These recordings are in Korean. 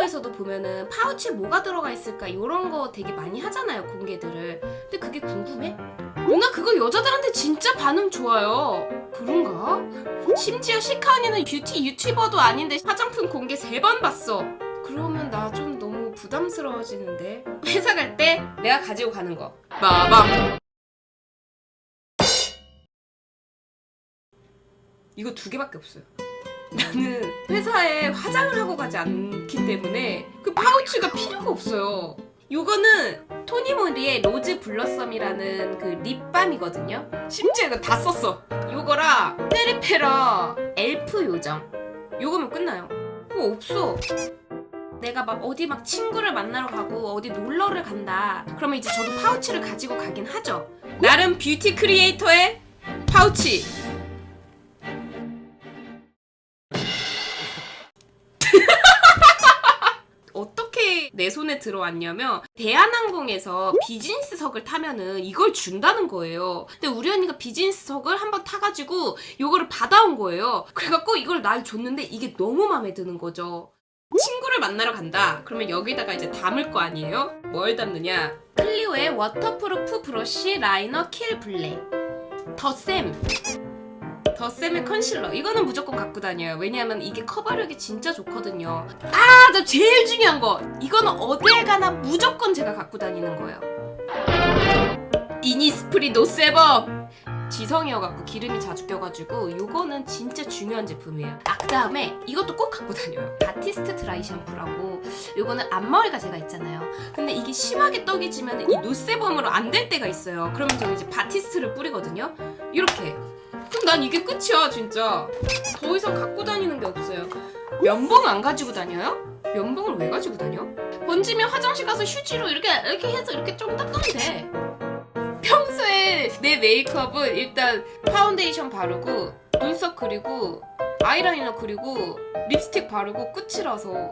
네이버에서도 보면은 파우치에 뭐가 들어가 있을까 이런 거 되게 많이 하잖아요 공개들을. 근데 그게 궁금해? 누나 그거 여자들한테 진짜 반응 좋아요. 그런가? 심지어 시카 언니는 뷰티 유튜버도 아닌데 화장품 공개 세 번 봤어. 그러면 나 좀 너무 부담스러워지는데? 회사 갈 때 내가 가지고 가는 거. 마밤. 이거 두 개밖에 없어요 나는 회사에 화장을 하고 가지 않기 때문에 그 파우치가 필요가 없어요. 요거는 토니모리의 로즈 블러썸이라는 그 립밤이거든요. 심지어 이거 다 썼어. 요거랑 페리페라 엘프 요정. 요거면 끝나요. 그거 없어. 내가 막 어디 막 친구를 만나러 가고 어디 놀러를 간다. 그러면 이제 저도 파우치를 가지고 가긴 하죠. 나름 뷰티 크리에이터의 파우치. 내 손에 들어왔냐면 대한항공에서 비즈니스석을 타면은 이걸 준다는 거예요. 근데 우리 언니가 비즈니스석을 한번 타가지고 이거를 받아온 거예요. 그래갖고 이걸 날 줬는데 이게 너무 마음에 드는 거죠. 친구를 만나러 간다. 그러면 여기다가 이제 담을 거 아니에요? 뭘 담느냐? 클리오의 워터프루프 브러쉬 라이너 킬 블랙. 더쌤. 더쌤의 컨실러. 이거는 무조건 갖고 다녀요. 왜냐하면 이게 커버력이 진짜 좋거든요. 아, 저 제일 중요한 거. 이거는 어딜 가나 무조건 제가 갖고 다니는 거예요. 이니스프리 노세버. 지성이어갖고 기름이 자주 껴가지고 이거는 진짜 중요한 제품이에요. 아, 그 다음에 이것도 꼭 갖고 다녀요. 바티스트 드라이 샴푸라고. 이거는 앞머리가 제가 있잖아요. 근데 이게 심하게 떡이 지면 이 노세범으로 안 될 때가 있어요. 그러면 저는 이제 바티스트를 뿌리거든요. 이렇게. 난 이게 끝이야 진짜. 더 이상 갖고 다니는 게 없어요. 면봉 안 가지고 다녀요? 면봉을 왜 가지고 다녀? 번지면 화장실 가서 휴지로 이렇게 이렇게 해서 이렇게 좀 닦으면 돼. 평소에 내 메이크업은 일단 파운데이션 바르고 눈썹 그리고 아이라이너 그리고 립스틱 바르고 끝이라서.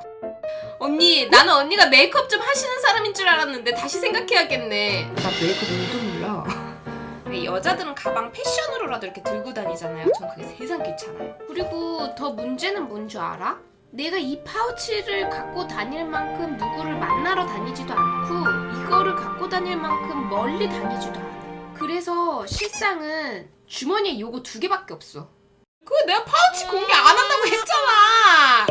언니 나는 언니가 메이크업 좀 하시는 사람인 줄 알았는데 다시 생각해야겠네. 나 메이크업 1도 몰라 왜 여자들은 가방 패션으로라도 이렇게 들고 다니잖아요. 전 그게 세상 귀찮아요. 그리고 더 문제는 뭔 줄 알아? 내가 이 파우치를 갖고 다닐 만큼 누구를 만나러 다니지도 않고 이거를 갖고 다닐 만큼 멀리 다니지도 않아. 그래서 실상은 주머니에 요거 두 개밖에 없어. 그거 내가 파우치 공개 안 한다고 했잖아.